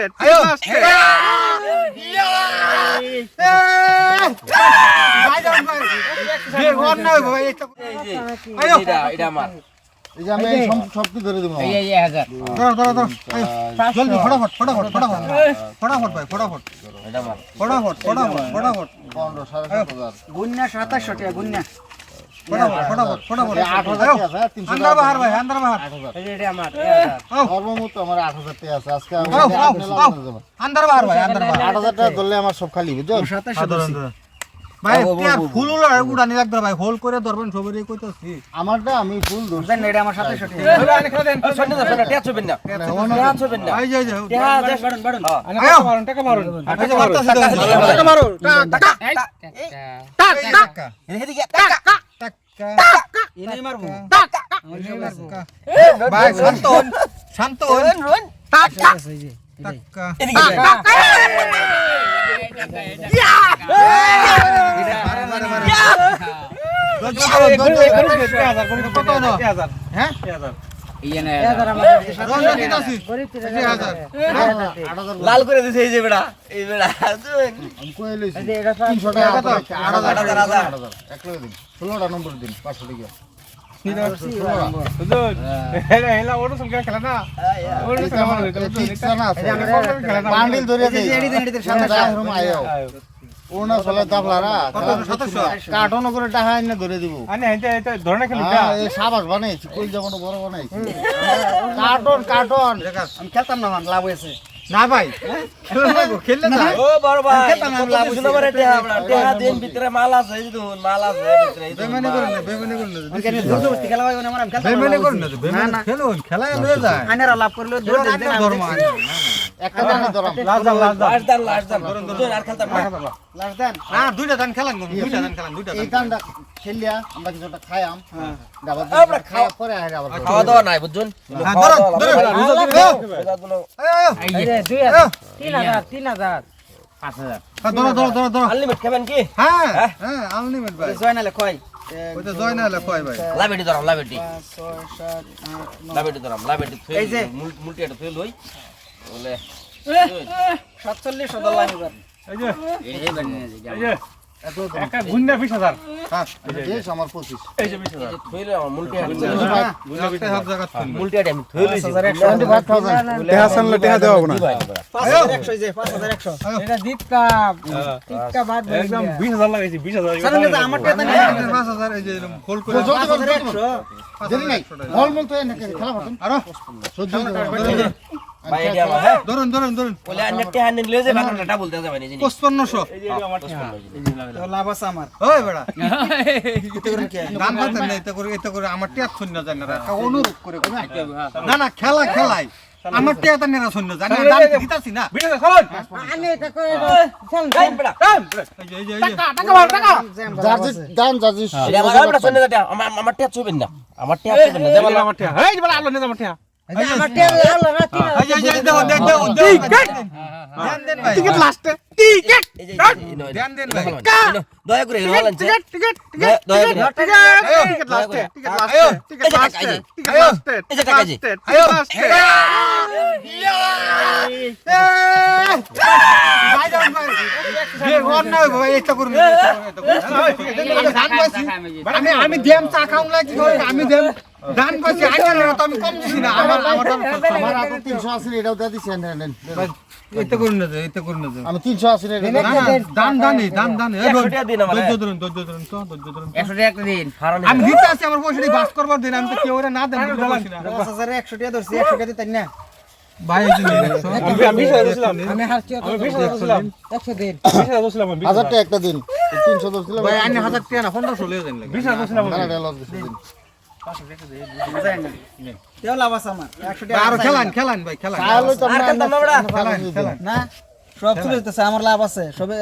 ধরো আয়ো জলদি ফটাফট ফটাফট ফটাফট। ফটাফট গুন্না সাতাশশো টাকা গুন্না। আমার সব খালি বুঝছ আমারটা আমি ফুল ধরছি এটা আমার সাতাশশো টাকা মারুন টাকা টাকা এনেই মারবো। ভাই শান্ত হন শান্ত হন টাকা। টাকা হ্যাঁ হাজার। লাল করে দিছে এই যে বেড়া এই বেড়া ষোলোটা নম্বর দিন পাঁচশো টাকা। না? ধরে ওনা চলে দাফলারা কার্টন করে টাকা এনে ধরে দিব। আনে এটা এটা ধরনা খেলি হ্যাঁ, এই সাবাস বানাইছি কই যাব বড় বানাইছি। Carton carton. আমি খেলতাম না লাভ হয়েছে। না ভাই খেলে না খেললে না। ও বড় ভাই না, লাভ দিন ভিতরে মাল আছে এই মাল আছে ভিতরে বেমানি করেন না বেমানি করেন না আমি কেন জোরজবরদস্তি খেলা হয় না আমার খেলতাম বেমানি লাভ করেন না বেমানি খেলুন খেলায় লয়ে যায়। আইনারা লাভ করলে দেন, ধর্ম। একটা জানি ধরাম লাস্ট দান লাস্ট দান লাস্ট দান লাস্ট দান আর খেলতাম না লাস্ট দেন। না দুইটা দুইটা দুইটা এই খেলিয়া আমরা কিছুটা খাইয়াম ডাবার আমরা খাওয়া পরে আহের আবার খাওয়া দাওয়া নাই বুঝুন হ্যাঁ। আয়ো, আয়ো, এই যে দুই হাজার, তিন হাজার, তিন হাজার। হ্যাঁ, ধরো, ধরো, ধরো, ধরো। আনলিমিট খাবেন কি হ্যাঁ, হ্যাঁ, unlimited ভাই। জয় নালে কয়? ওই জয় না হলে কয় ভাই। লাভেটি ধরাম লাভেটি ধরাম লাভেটি এই যে। মুলটি এটা বলে সাতচল্লিশ হাজার হ্যাঁ, দেশ আমার যে যে, যে মন হ্যাঁ ধরুন, ধরুন, ধরুন। বলে আন্নে টেহা নিন লয়ে যাবেন না যাবে না জিনিস যে আমার টেহা তো লাভ আছে আমার। ওই বেড়া, এতে করে কি? গান বাজেন না, এতে করে- এতে করে আমার টিয়া শূন্য যায় না, অনুরোধ করে না। না না খেলা খেলাই আমার টিয়া তো নেরা শূন্য যায় না দান দিতাছি না বিশ হাজার চলুন এটা করে চল, গাই বেড়া এই যে এই যে এই যে জ্যাম জার্জি আছে। জার্জি আমার শুনে আমার আমার না আমার টেহা ছবেন না যে আমার টেহা এই যে আলো নিয়ে আমার টেহা দয়া করে হেলো লাঞ্চ টিকিট টিকিট দয়া করে টিকিট লাস্টে টিকিট আয়ো লাস্টে টিকিট লাস্টে টিকিট আয়ো। লাস্টে এই যে টাকা জি। আয়ো। লাস্টে ভাই যান ভাই বিয়ে ঘর না হইবো ভাই এটা করুন এটা করুন, এটা করুন। আমি ধান পাইছি আমি দেম চা খাউন লাগি আমি দেম ধান পাইছি আগে না তো আমি কম দিছি না। আমার আমার আমার হাতে তিনশো আশি এটাও দিয়ে দিচ্ছি নেন, নেন, নেন। করুন না যে, করুন না আমি তিনশো আশি না, না, দান দান দান এই একশো টাকা দিন আমারে। ধৈর্য ধরুন ধৈর্য ধরুন তো ধৈর্য ধরুন। তো। একশো টাকা একটা দিন। আমি দিতে আছি আমার বাস করবার দিন। আমি তো কেউ না দেন বুঝতে পারছি না। পাঁচ হাজারে একশো টাকা ধরছি, একশো টাকা দিতেন না। একটা দিন। তিনশো দশ হাজার টাকা না পনেরোশো বিশ হাজার আমার। লাভ আছে। সবে